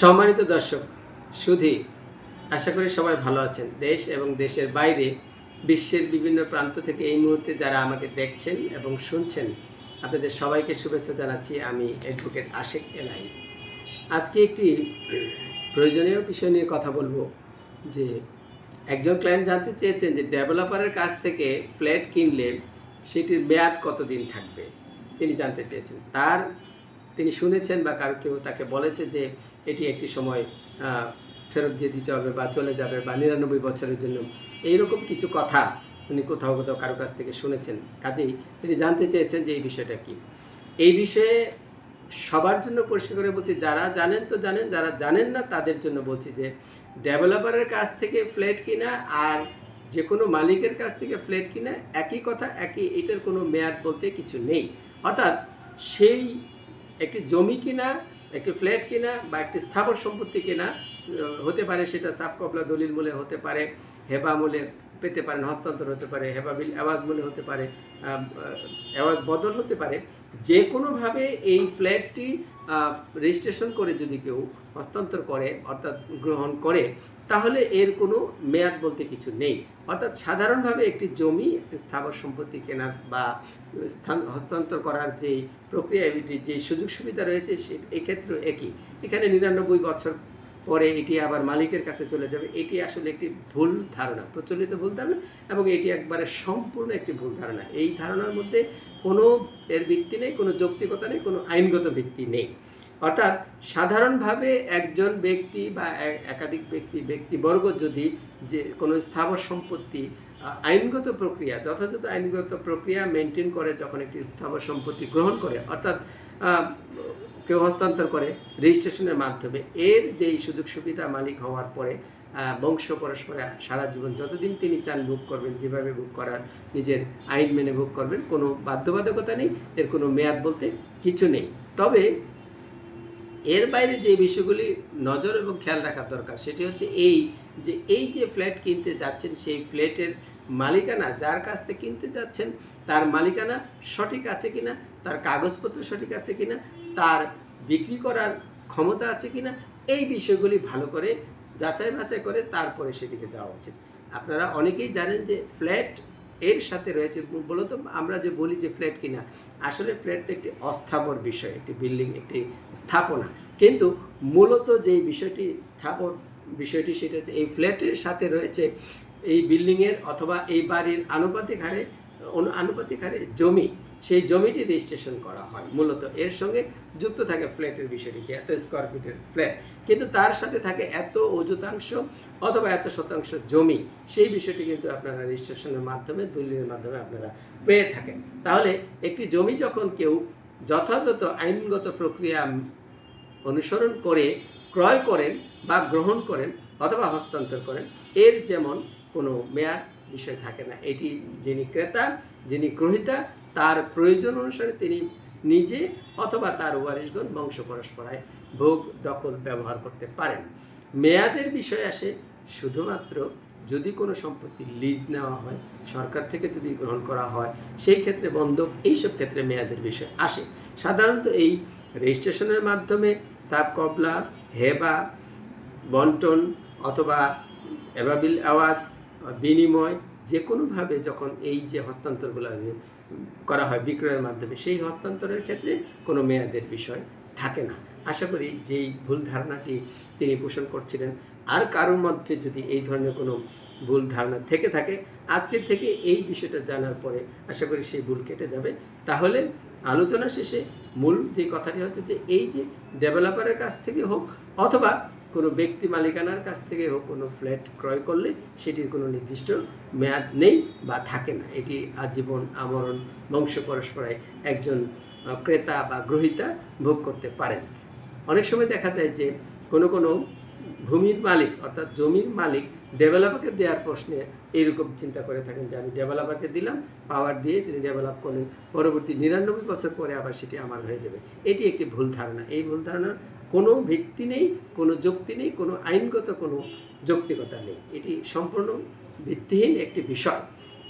সম্মানিত দর্শক, সুধী, আশা করি সবাই ভালো আছেন। দেশ এবং দেশের বাইরে বিশ্বের বিভিন্ন প্রান্ত থেকে এই মুহূর্তে যারা আমাকে দেখছেন এবং শুনছেন, আপনাদের সবাইকে শুভেচ্ছা জানাচ্ছি। আমি অ্যাডভোকেট আশেক এলাই আজকে একটি প্রয়োজনীয় বিষয় নিয়ে কথা বলব যে, একজন ক্লায়েন্ট জানতে চেয়েছেন যে ডেভেলপারের কাছ থেকে ফ্ল্যাট কিনলে সেটির মেয়াদ কতদিন থাকবে? তিনি জানতে চেয়েছেন। তার তিনি শুনেছেন বা কারও কেউ তাকে বলেছে যে এটি একটি সময় ফেরত দিয়ে দিতে হবে বা চলে যাবে বা নিরানব্বই বছরের জন্য। এইরকম কিছু কথা উনি কোথাও কোথাও কারও কাছ থেকে শুনেছেন। কাজেই তিনি জানতে চেয়েছেন যে এই বিষয়টা কি। এই বিষয়ে সবার জন্য পরিষ্কার করে বলছি, যারা জানেন তো জানেন, যারা জানেন না তাদের জন্য বলছি যে ডেভেলপারের কাছ থেকে ফ্ল্যাট কিনা আর যে কোনো মালিকের কাছ থেকে ফ্ল্যাট কিনা, একই কথা, একই এটার কোনো মেয়াদ বলতে কিছু নেই। অর্থাৎ সেই একটি জমি কিনা, একটি ফ্ল্যাট কিনা বা একটি স্থাবর সম্পত্তি কিনা হতে পারে সেটা সাবকপলা দলিল মূলে হতে পারে, হেবা মূলে পেতে পারেন হস্তান্তর হতে পারে হেবা বিল আওয়াজ মূলে হতে পারে অ্যাওয়াজ বদল হতে পারে, যে কোনোভাবে এই ফ্ল্যাটটি রেজিস্ট্রেশন করে যদি কেউ হস্তান্তর করে, অর্থাৎ গ্রহণ করে, তাহলে এর কোনো মেয়াদ বলতে কিছু নেই। অর্থাৎ সাধারণভাবে একটি জমি, একটি স্থাবর সম্পত্তি কেনার বা স্থান, হস্তান্তর করার যে প্রক্রিয়া, এটি যে সুযোগ সুবিধা রয়েছে, সে এক্ষেত্রে একই। এখানে নিরানব্বই বছর পরে এটি আবার মালিকের কাছে চলে যাবে। এটি আসলে একটি ভুল ধারণা, প্রচলিত ভুল ধারণা এবং এটি একবারে সম্পূর্ণ একটি ভুল ধারণা। এই ধারণার মধ্যে কোনো এর ভিত্তি নেই, কোনো যৌক্তিকতা নেই, কোনো আইনগত ভিত্তি নেই। অর্থাৎ সাধারণভাবে একজন ব্যক্তি বা একাধিক ব্যক্তি, ব্যক্তিবর্গ যদি যে কোনো স্থাবর সম্পত্তি আইনগত প্রক্রিয়া, যথাযথ আইনগত প্রক্রিয়া মেনটেন করে, যখন একটি স্থাবর সম্পত্তি গ্রহণ করে, অর্থাৎ কেউ হস্তান্তর করে রেজিস্ট্রেশনের মাধ্যমে। এর যেই সুযোগ সুবিধা মালিক হওয়ার পরে বংশ পরস্পরে সারা জীবন যতদিন তিনি চান ভোগ করবেন, যেভাবে ভোগ করার নিজের আইন মেনে ভোগ করবেন, কোনো বাধ্যবাধকতা নেই, এর কোনো মেয়াদ বলতে কিছু নেই। তবে এর বাইরে যে বিষয়গুলি নজর এবং খেয়াল রাখার দরকার, সেটি হচ্ছে এই যে এই যে ফ্ল্যাট কিনতে যাচ্ছেন, সেই ফ্ল্যাটের মালিকানা যার কাছ থেকে কিনতে যাচ্ছেন, তার মালিকানা সঠিক আছে কিনা, তার কাগজপত্র সঠিক আছে কিনা, তার বিক্রি করার ক্ষমতা আছে কিনা, এই বিষয়গুলি ভালো করে যাচাই বাছাই করে তারপরে সেদিকে যাওয়া উচিত। আপনারা অনেকেই জানেন যে ফ্ল্যাট এর সাথে রয়েছে, মূলত আমরা যে বলি যে ফ্ল্যাট কিনা, আসলে ফ্ল্যাট তো একটি অস্থাবর বিষয়, একটি বিল্ডিং, একটি স্থাপনা। কিন্তু মূলত যেই বিষয়টি স্থাপন বিষয়টি সেটা হচ্ছে এই ফ্ল্যাটের সাথে রয়েছে এই বিল্ডিংয়ের অথবা এই বাড়ির আনুপাতিক হারে আনুপাতিক হারে জমি। সেই জমিটি রেজিস্ট্রেশন করা হয়। মূলত এর সঙ্গে যুক্ত থাকে ফ্ল্যাটের বিষয়টি যে এত স্কোয়ার ফিটের ফ্ল্যাট কিন্তু তার সাথে থাকে এত অযুতাংশ অথবা এত শতাংশ জমি, সেই বিষয়টি কিন্তু আপনারা রেজিস্ট্রেশনের মাধ্যমে দলিলের মাধ্যমে আপনারা পেয়ে থাকেন। তাহলে একটি জমি যখন কেউ যথাযথ আইনগত প্রক্রিয়া অনুসরণ করে, ক্রয় করেন বা গ্রহণ করেন অথবা হস্তান্তর করেন, এর যেমন কোনো মেয়াদ বিষয় থাকে না। এটি যিনি ক্রেতা, যিনি গ্রহিতা তার প্রয়োজন অনুসারে তিনি নিজে অথবা তার ওয়ারিশগণ বংশ পরস্পরায় ভোগ দখল ব্যবহার করতে পারেন। মেয়াদের বিষয় আসে, শুধুমাত্র যদি কোনো সম্পত্তি লিজ নেওয়া হয়, সরকার থেকে যদি গ্রহণ করা হয়, সেই ক্ষেত্রে বন্ধক, এইসব ক্ষেত্রে মেয়াদের বিষয় আসে। সাধারণত এই রেজিস্ট্রেশনের মাধ্যমে সাব কবলা, হেবা, বন্টন অথবা এভাবিল আওয়াজ, বিনিময় যে কোনোভাবে যখন এই যে হস্তান্তরগুলো করা হয় বিক্রয়ের মাধ্যমে। সেই হস্তান্তরের ক্ষেত্রে কোনো মেয়াদের বিষয় থাকে না। আশা করি যেই ভুল ধারণাটি তিনি পোষণ করছিলেন, আর কারোর মধ্যে যদি এই ধরনের কোনো ভুল ধারণা থেকে থাকে, আজকের থেকে এই বিষয়টা জানার পরে আশা করি সেই ভুল কেটে যাবে। তাহলে আলোচনা শেষে মূল যে কথাটি হচ্ছে যে, এই যে ডেভেলপারের কাছ থেকে হোক অথবা কোনো ব্যক্তি মালিকানার কাছ থেকে হোক, কোনো ফ্ল্যাট ক্রয় করলে সেটির কোনো নির্দিষ্ট মেয়াদ নেই বা থাকে না। এটি আজীবন আমরণ বংশ পরস্পরায় একজন ক্রেতা বা গ্রহিতা ভোগ করতে পারেন। অনেক সময় দেখা যায় যে কোনো কোনো ভূমির মালিক, অর্থাৎ জমির মালিক ডেভেলপারকে দেওয়ার প্রশ্নে এইরকম চিন্তা করে থাকেন যে, আমি ডেভেলপারকে দিলাম পাওয়ার দিয়ে তিনি ডেভেলপ করলেন, পরবর্তী নিরানব্বই বছর পরে আবার সেটি আমার হয়ে যাবে। এটি একটি ভুল ধারণা। এই ভুল ধারণার কোনো ভিত্তি নেই, কোনো যুক্তি নেই, কোনো আইনগত, কোনো যৌক্তিকতা নেই। এটি সম্পূর্ণ ভিত্তিহীন একটি বিষয়।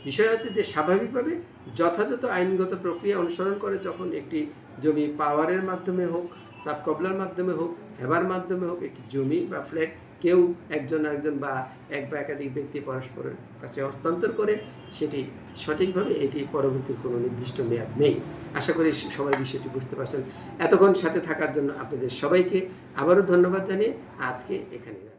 বিষয় হচ্ছে যে স্বাভাবিকভাবে যথাযথ আইনগত প্রক্রিয়া অনুসরণ করে যখন একটি জমি পাওয়ারের মাধ্যমে হোক সাব কবলার মাধ্যমে হোক, হেবার মাধ্যমে হোক, একটি জমি বা ফ্ল্যাট কেউ একজন আরেকজন বা এক বা একাধিক ব্যক্তি পরস্পরের কাছে হস্তান্তর করে, সেটি সঠিকভাবে এটি পরবর্তী কোনো নির্দিষ্ট মেয়াদ নেই আশা করি সবাই বিষয়টি বুঝতে পারছেন এতক্ষণ সাথে থাকার জন্য আপনাদের সবাইকে আবারও ধন্যবাদ জানিয়ে আজকে এখানে।